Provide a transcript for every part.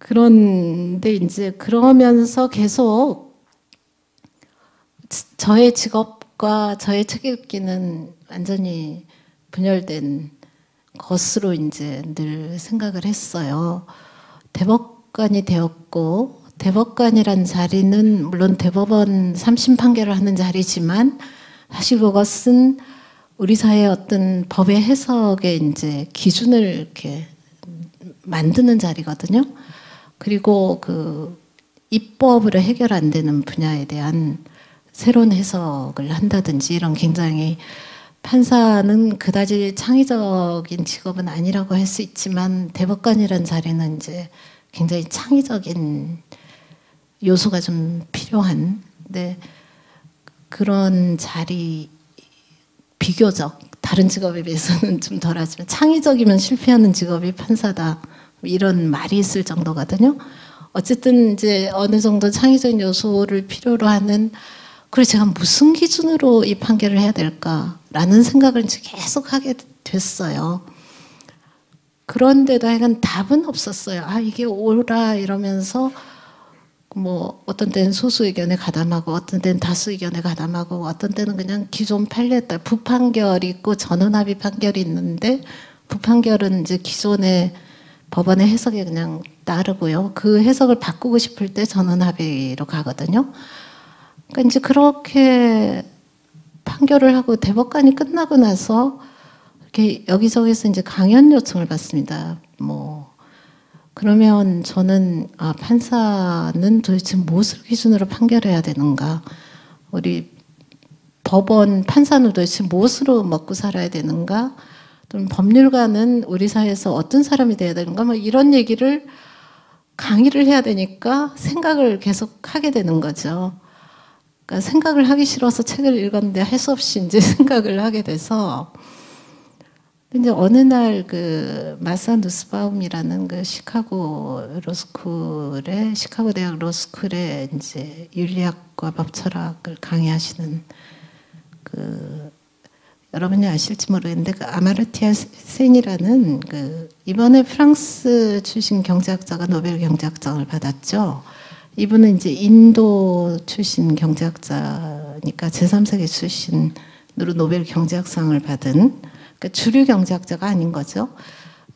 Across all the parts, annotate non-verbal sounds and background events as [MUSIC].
그런데 이제 그러면서 계속 저의 직업과 저의 책 읽기는 완전히 분열된 것으로 이제 늘 생각을 했어요. 대법관이 되었고 대법관이란 자리는 물론 대법원 삼심 판결을 하는 자리지만 사실 그것은 우리 사회의 어떤 법의 해석의 이제 기준을 이렇게 만드는 자리거든요. 그리고 그 입법으로 해결 안 되는 분야에 대한 새로운 해석을 한다든지 이런 굉장히 판사는 그다지 창의적인 직업은 아니라고 할 수 있지만 대법관이라는 자리는 이제 굉장히 창의적인 요소가 좀 필요한 네 그런 자리 비교적 다른 직업에 비해서는 좀 덜하지만 창의적이면 실패하는 직업이 판사다 이런 말이 있을 정도거든요. 어쨌든 이제 어느 정도 창의적인 요소를 필요로 하는 그래 제가 무슨 기준으로 이 판결을 해야 될까라는 생각을 계속 하게 됐어요. 그런데도 하여간 답은 없었어요. 아 이게 옳아 이러면서 뭐 어떤 때는 소수 의견에 가담하고 어떤 때는 다수 의견에 가담하고 어떤 때는 그냥 기존 판례 따 부판결이 있고 전원합의 판결이 있는데 부판결은 이제 기존의 법원의 해석에 그냥 따르고요. 그 해석을 바꾸고 싶을 때 전원 합의로 가거든요. 그러니까 이제 그렇게 판결을 하고 대법관이 끝나고 나서 이렇게 여기저기서 이제 강연 요청을 받습니다. 뭐 그러면 저는 아 판사는 도대체 무엇을 기준으로 판결해야 되는가? 우리 법원 판사는 도대체 무엇으로 먹고 살아야 되는가? 또는 법률가는 우리 사회에서 어떤 사람이 돼야 되는가? 뭐 이런 얘기를 강의를 해야 되니까 생각을 계속 하게 되는 거죠. 그러니까 생각을 하기 싫어서 책을 읽었는데 할 수 없이 이제 [LAUGHS] 생각을 하게 돼서 근데 어느 날 그 마사 누스바움이라는 그 시카고 로스쿨의 시카고 대학 로스쿨에 이제 윤리학과 법철학을 강의하시는 그 여러분이 아실지 모르겠는데 그 아마르티아 센이라는 그 이번에 프랑스 출신 경제학자가 노벨 경제학장을 받았죠. 이분은 이제 인도 출신 경제학자니까 제3세계 출신으로 노벨 경제학상을 받은 그러니까 주류 경제학자가 아닌 거죠.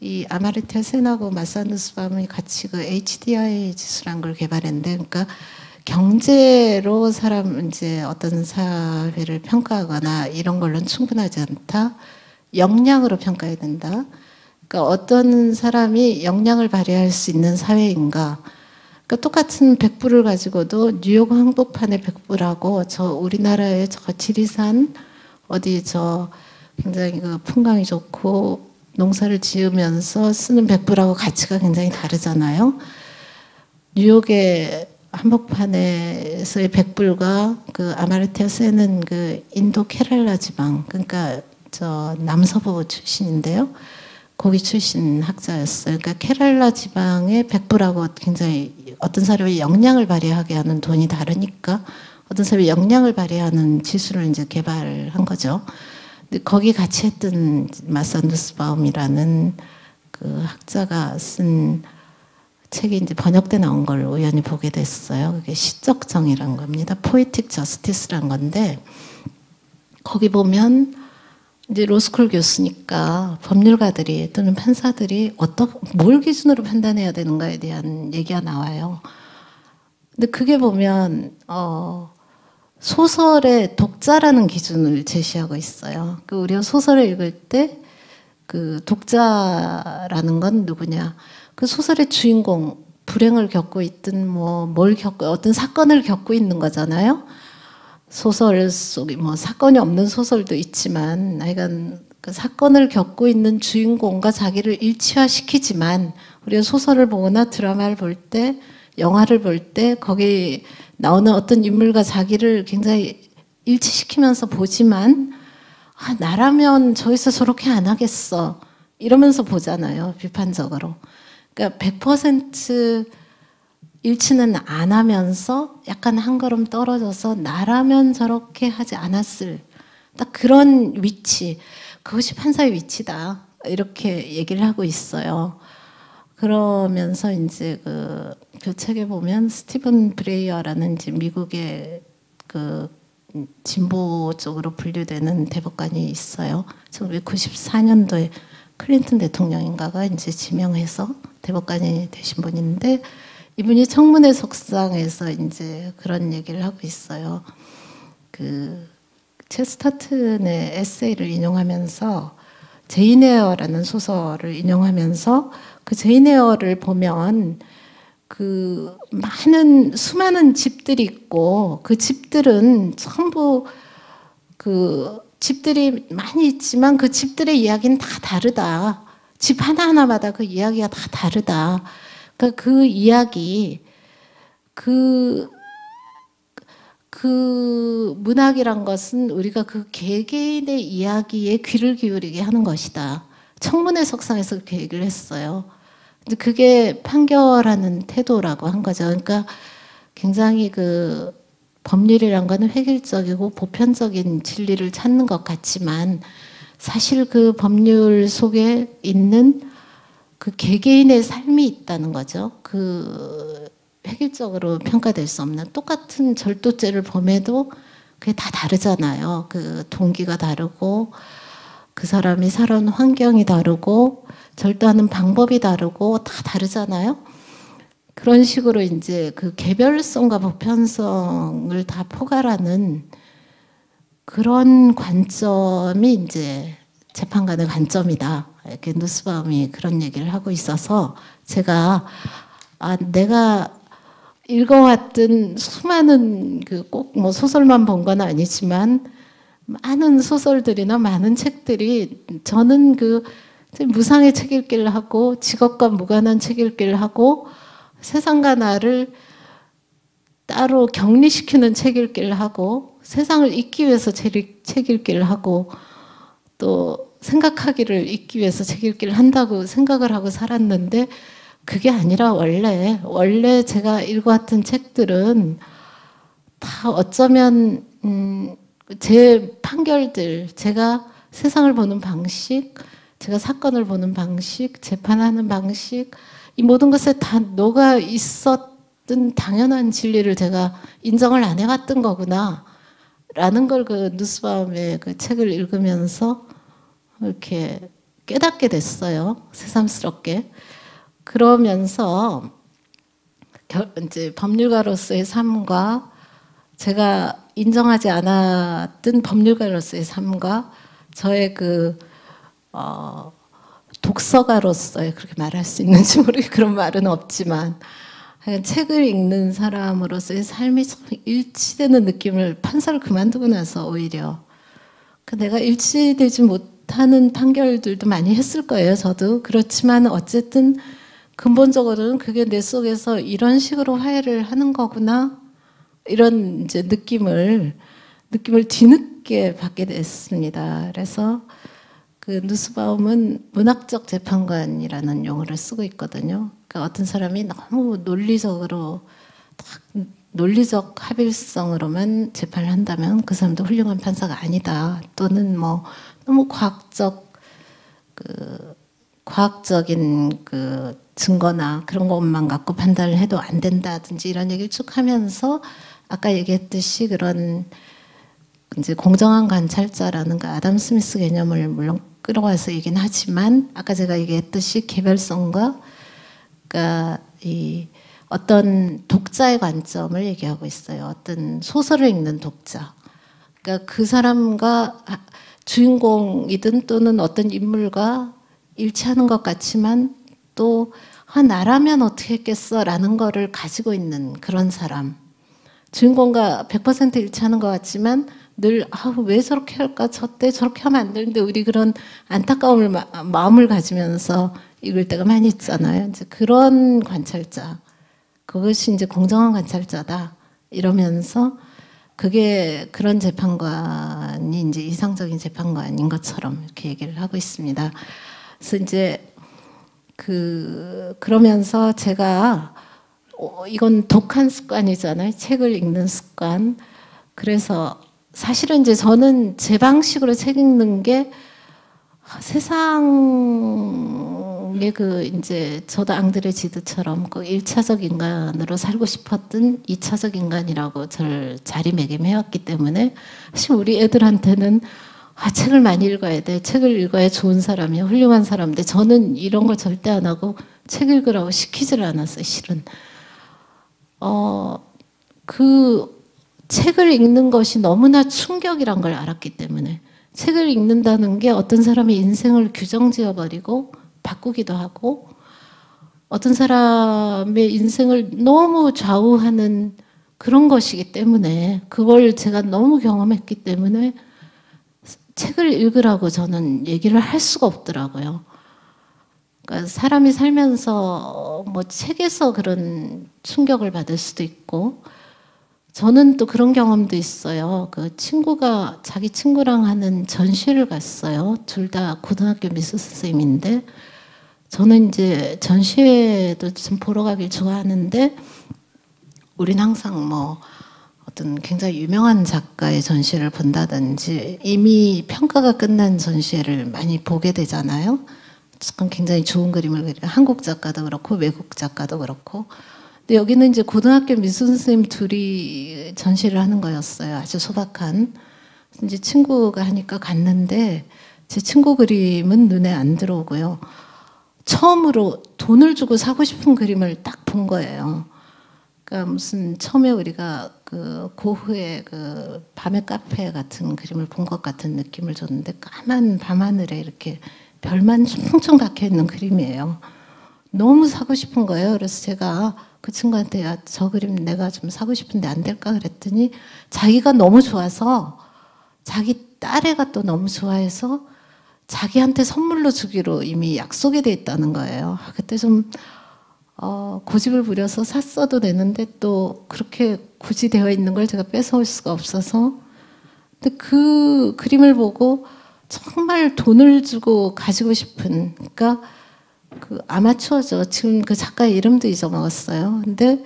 이 아마르티아 센하고 마사누스밤이 같이 그 HDI 지수란 걸 개발했는데, 그러니까 경제로 사람 이제 어떤 사회를 평가하거나 이런 걸로는 충분하지 않다. 역량으로 평가해야 된다. 그러니까 어떤 사람이 역량을 발휘할 수 있는 사회인가. 그러니까 똑같은 백불을 가지고도 뉴욕 한복판의 백불하고 저 우리나라의 저 지리산 어디 저 굉장히 그 풍광이 좋고 농사를 지으면서 쓰는 백불하고 가치가 굉장히 다르잖아요. 뉴욕의 한복판에서의 백불과 그 아마르티아 세는 그 인도 케랄라 지방 그러니까 저 남서부 출신인데요. 거기 출신 학자였어요. 그러니까 케랄라 지방의 백불하고 굉장히 어떤 사람이 역량을 발휘하게 하는 돈이 다르니까 어떤 사람이 역량을 발휘하는 지수를 이제 개발한 거죠. 거기 같이 했던 마산누스바움이라는 그 학자가 쓴 책이 이제 번역돼 나온 걸 우연히 보게 됐어요. 그게 시적 정의란 겁니다. 포이틱 저스티스란 건데 거기 보면 이제 로스쿨 교수니까 법률가들이 또는 판사들이 어떤 뭘 기준으로 판단해야 되는가에 대한 얘기가 나와요. 근데 그게 보면 어 소설의 독자라는 기준을 제시하고 있어요. 그 우리가 소설을 읽을 때 그 독자라는 건 누구냐? 그 소설의 주인공 불행을 겪고 있든 뭐 뭘 겪고 어떤 사건을 겪고 있는 거잖아요. 소설 속에 뭐 사건이 없는 소설도 있지만 하여간 그 사건을 겪고 있는 주인공과 자기를 일치화시키지만 우리가 소설을 보거나 드라마를 볼 때 영화를 볼 때 거기 나오는 어떤 인물과 자기를 굉장히 일치시키면서 보지만 아, 나라면 저기서 저렇게 안 하겠어. 이러면서 보잖아요. 비판적으로. 그러니까 100% 일치는 안 하면서 약간 한 걸음 떨어져서 나라면 저렇게 하지 않았을 딱 그런 위치. 그것이 판사의 위치다. 이렇게 얘기를 하고 있어요. 그러면서 이제 그 그 책에 보면 스티븐 브레이어라는 이제 미국의 그 진보 쪽으로 분류되는 대법관이 있어요. 1994년도에 클린턴 대통령인가가 이제 지명해서 대법관이 되신 분인데 이분이 청문회 석상에서 이제 그런 얘기를 하고 있어요. 그 체스터튼의 에세이를 인용하면서 제인 에어라는 소설을 인용하면서 그 제인 에어를 보면 그 많은 수많은 집들이 있고 그 집들은 전부 그 집들이 많이 있지만 그 집들의 이야기는 다 다르다. 집 하나하나마다 그 이야기가 다 다르다. 그러니까 그 이야기, 그, 그 문학이란 것은 우리가 그 개개인의 이야기에 귀를 기울이게 하는 것이다. 청문회 석상에서 그 얘기를 했어요. 근데 그게 판결하는 태도라고 한 거죠. 그러니까 굉장히 그 법률이란 거는 획일적이고 보편적인 진리를 찾는 것 같지만 사실 그 법률 속에 있는 그 개개인의 삶이 있다는 거죠. 그 획일적으로 평가될 수 없는 똑같은 절도죄를 범해도 그게 다 다르잖아요. 그 동기가 다르고 그 사람이 살아온 환경이 다르고 절도하는 방법이 다르고 다 다르잖아요. 그런 식으로 이제 그 개별성과 보편성을 다 포괄하는 그런 관점이 이제 재판관의 관점이다. 이렇게 누스바움이 그런 얘기를 하고 있어서 제가 아 내가 읽어왔던 수많은 그 꼭 뭐 소설만 본 건 아니지만 많은 소설들이나 많은 책들이 저는 그 무상의 책 읽기를 하고 직업과 무관한 책 읽기를 하고 세상과 나를 따로 격리시키는 책 읽기를 하고 세상을 잊기 위해서 책 읽기를 하고 또 생각하기를 잊기 위해서 책 읽기를 한다고 생각을 하고 살았는데 그게 아니라 원래 원래 제가 읽어왔던 책들은 다 어쩌면 음, 제 판결들 제가 세상을 보는 방식 제가 사건을 보는 방식 재판하는 방식 이 모든 것에 다 녹아 있었던 당연한 진리를 제가 인정을 안 해왔던 거구나. 라는 걸 그 누스바움의 그 책을 읽으면서 이렇게 깨닫게 됐어요. 새삼스럽게. 그러면서 이제 법률가로서의 삶과 제가 인정하지 않았던 법률가로서의 삶과 저의 그, 어, 독서가로서의 그렇게 말할 수 있는지 모르게 그런 말은 없지만 책을 읽는 사람으로서의 삶이 일치되는 느낌을 판사를 그만두고 나서 오히려 그 내가 일치되지 못하는 판결들도 많이 했을 거예요. 저도 그렇지만 어쨌든 근본적으로는 그게 내 속에서 이런 식으로 화해를 하는 거구나 이런 이제 느낌을 느낌을 뒤늦게 받게 됐습니다. 그래서 그 누스바움은 문학적 재판관이라는 용어를 쓰고 있거든요. 그러니까 어떤 사람이 너무 논리적으로 딱 논리적 합일성으로만 재판을 한다면 그 사람도 훌륭한 판사가 아니다. 또는 뭐 너무 과학적 그 과학적인 그 증거나 그런 것만 갖고 판단을 해도 안 된다든지 이런 얘기를 쭉 하면서 아까 얘기했듯이 그런 이제 공정한 관찰자라는 그 아담 스미스 개념을 물론 끌어와서 얘기는 하지만 아까 제가 얘기했듯이 개별성과 그러니까 이 어떤 독자의 관점을 얘기하고 있어요. 어떤 소설을 읽는 독자. 그러니까 그 사람과 주인공이든 또는 어떤 인물과 일치하는 것 같지만 또 아, 나라면 어떻게 했겠어 라는 거를 가지고 있는 그런 사람. 주인공과 100% 일치하는 것 같지만 늘, 아, 왜 저렇게 할까? 저때 저렇게 하면 안 되는데, 우리 그런 안타까움을, 마 음을 가지면서 읽을 때가 많이 있잖아요. 이제 그런 관찰자. 그것이 이제 공정한 관찰자다. 이러면서 그게 그런 재판관이 이제 이상적인 재판관인 것처럼 이렇게 얘기를 하고 있습니다. 그래서 이제 그, 그러면서 제가 어, 이건 독한 습관이잖아요. 책을 읽는 습관. 그래서 사실은 이제 저는 제 방식으로 책 읽는 게 세상을 게 그 이제 저도 앙드레 지드처럼 그 1차적 인간으로 살고 싶었던 2차적 인간이라고 저를 자리매김해왔기 때문에 사실 우리 애들한테는 아, 책을 많이 읽어야 돼. 책을 읽어야 좋은 사람이야. 훌륭한 사람인데 저는 이런 걸 절대 안 하고 책 읽으라고 시키지를 않았어요. 실은. 어, 그 책을 읽는 것이 너무나 충격이란 걸 알았기 때문에 책을 읽는다는 게 어떤 사람의 인생을 규정 지어 버리고 바꾸기도 하고 어떤 사람의 인생을 너무 좌우하는 그런 것이기 때문에 그걸 제가 너무 경험했기 때문에 책을 읽으라고 저는 얘기를 할 수가 없더라고요. 그러니까 사람이 살면서 뭐 책에서 그런 충격을 받을 수도 있고 저는 또 그런 경험도 있어요. 그 친구가 자기 친구랑 하는 전시를 갔어요. 둘 다 고등학교 미술 선생님인데 저는 이제 전시회도 좀 보러 가길 좋아하는데 우린 항상 뭐 어떤 굉장히 유명한 작가의 전시를 본다든지 이미 평가가 끝난 전시회를 많이 보게 되잖아요. 굉장히 좋은 그림을 그리고 한국 작가도 그렇고 외국 작가도 그렇고 근데 여기는 이제 고등학교 미술 선생님 둘이 전시를 하는 거였어요. 아주 소박한. 이제 친구가 하니까 갔는데 제 친구 그림은 눈에 안 들어오고요. 처음으로 돈을 주고 사고 싶은 그림을 딱 본 거예요. 그러니까 무슨 처음에 우리가 그 고흐의 그 밤의 카페 같은 그림을 본 것 같은 느낌을 줬는데 까만 밤하늘에 이렇게 별만 총총 박혀 있는 그림이에요. 너무 사고 싶은 거예요. 그래서 제가 그 친구한테 야, 저 그림 내가 좀 사고 싶은데 안 될까 그랬더니 자기가 너무 좋아서 자기 딸애가 또 너무 좋아해서 자기한테 선물로 주기로 이미 약속이 돼 있다는 거예요. 그때 좀 어, 고집을 부려서 샀어도 되는데 또 그렇게 굳이 되어 있는 걸 제가 뺏어올 수가 없어서 근데 그 그림을 보고 정말 돈을 주고 가지고 싶은 그러니까 그 아마추어죠. 지금 그 작가의 이름도 잊어먹었어요. 근데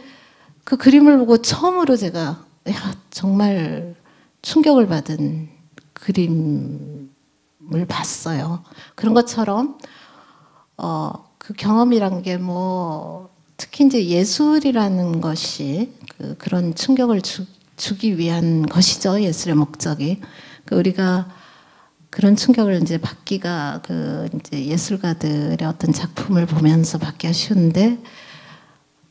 그 그림을 보고 처음으로 제가 야, 정말 충격을 받은 그림 을 봤어요. 그런 것처럼 어, 그 경험이란 게 뭐 특히 이제 예술이라는 것이 그 그런 충격을 주, 주기 위한 것이죠. 예술의 목적이. 그 우리가 그런 충격을 이제 받기가 그 이제 예술가들의 어떤 작품을 보면서 받기가 쉬운데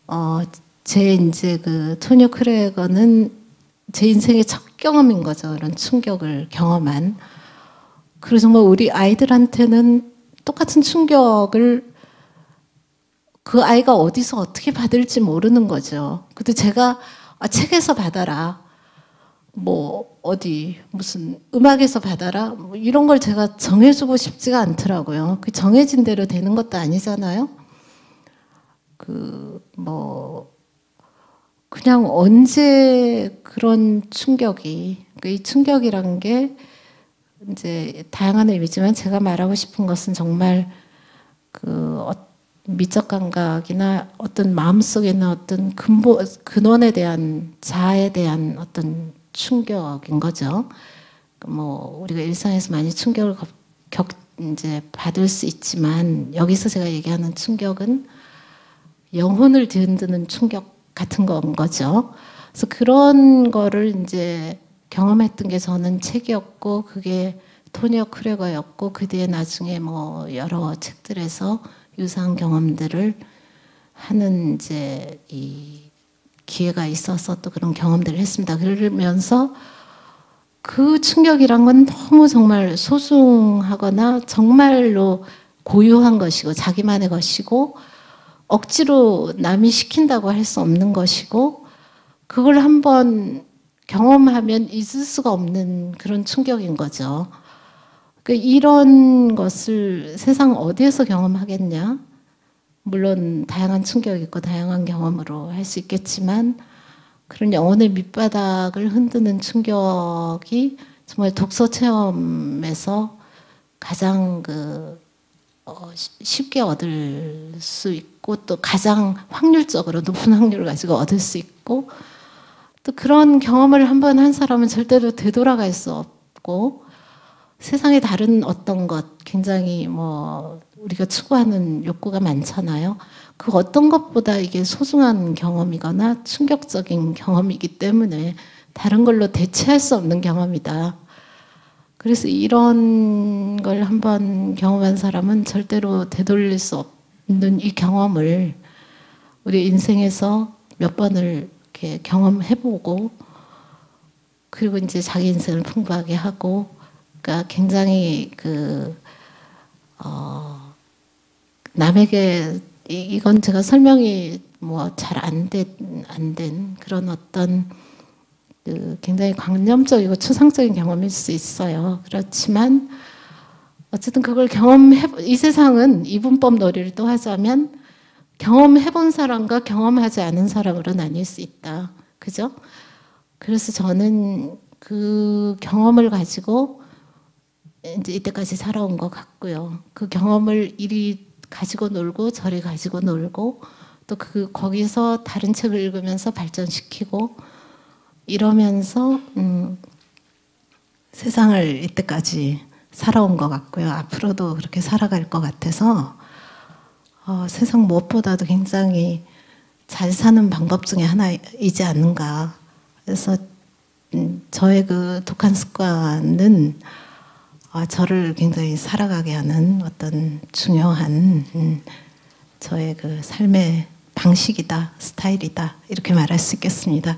어 제 이제 그 토니오 크레거는 제 인생의 첫 경험인 거죠. 그런 충격을 경험한. 그리고 정말 우리 아이들한테는 똑같은 충격을 그 아이가 어디서 어떻게 받을지 모르는 거죠. 근데 제가 아, 책에서 받아라. 뭐 어디 무슨 음악에서 받아라 뭐 이런 걸 제가 정해주고 싶지가 않더라고요. 그 정해진 대로 되는 것도 아니잖아요. 그 뭐 그냥 언제 그런 충격이 그 이 충격이란 게 이제 다양한 의미지만 제가 말하고 싶은 것은 정말 그 미적 감각이나 어떤 마음속에 있는 어떤 근본 근원에 대한 자아에 대한 어떤 충격인 거죠. 뭐 우리가 일상에서 많이 충격을 겪 이제 받을 수 있지만 여기서 제가 얘기하는 충격은 영혼을 뒤흔드는 충격 같은 건 거죠. 그래서 그런 거를 이제 경험했던 게 저는 책이었고 그게 토니어 크레거였고 그 뒤에 나중에 뭐 여러 책들에서 유사한 경험들을 하는 이제 이 기회가 있어서 또 그런 경험들을 했습니다. 그러면서 그 충격이란 건 너무 정말 소중하거나 정말로 고유한 것이고 자기만의 것이고 억지로 남이 시킨다고 할 수 없는 것이고 그걸 한번 경험하면 잊을 수가 없는 그런 충격인 거죠. 그 이런 것을 세상 어디에서 경험하겠냐? 물론 다양한 충격이 있고 다양한 경험으로 할 수 있겠지만 그런 영혼의 밑바닥을 흔드는 충격이 정말 독서 체험에서 가장 그 어, 쉽게 얻을 수 있고 또 가장 확률적으로 [LAUGHS] 높은 확률을 가지고 얻을 수 있고 또 그런 경험을 한번 한 사람은 절대로 되돌아갈 수 없고 세상에 다른 어떤 것 굉장히 뭐 우리가 추구하는 욕구가 많잖아요. 그 어떤 것보다 이게 소중한 경험이거나 충격적인 경험이기 때문에 다른 걸로 대체할 수 없는 경험이다. 그래서 이런 걸 한번 경험한 사람은 절대로 되돌릴 수 없는 이 경험을 우리 인생에서 몇 번을 이렇게 경험해보고 그리고 이제 자기 인생을 풍부하게 하고 그러니까 굉장히 그 어, 남에게 이, 건 제가 설명이 뭐 잘 안 된 안 된 그런 어떤 그 굉장히 관념적이고 추상적인 경험일 수 있어요. 그렇지만 어쨌든 그걸 경험해 이 세상은 이분법 놀이를 또 하자면 경험해 본 사람과 경험하지 않은 사람으로 나뉠 수 있다. 그죠? 그래서 저는 그 경험을 가지고 이제 이때까지 살아온 것 같고요. 그 경험을 이리 가지고 놀고 저리 가지고 놀고 또 그 거기서 다른 책을 읽으면서 발전시키고 이러면서 음, 세상을 이때까지 살아온 것 같고요. 앞으로도 그렇게 살아갈 것 같아서 어, 세상 무엇보다도 굉장히 잘 사는 방법 중에 하나이지 않는가. 그래서 음, 저의 그 독한 습관은 아, 저를 굉장히 살아가게 하는 어떤 중요한 음, 저의 그 삶의 방식이다, 스타일이다 이렇게 말할 수 있겠습니다.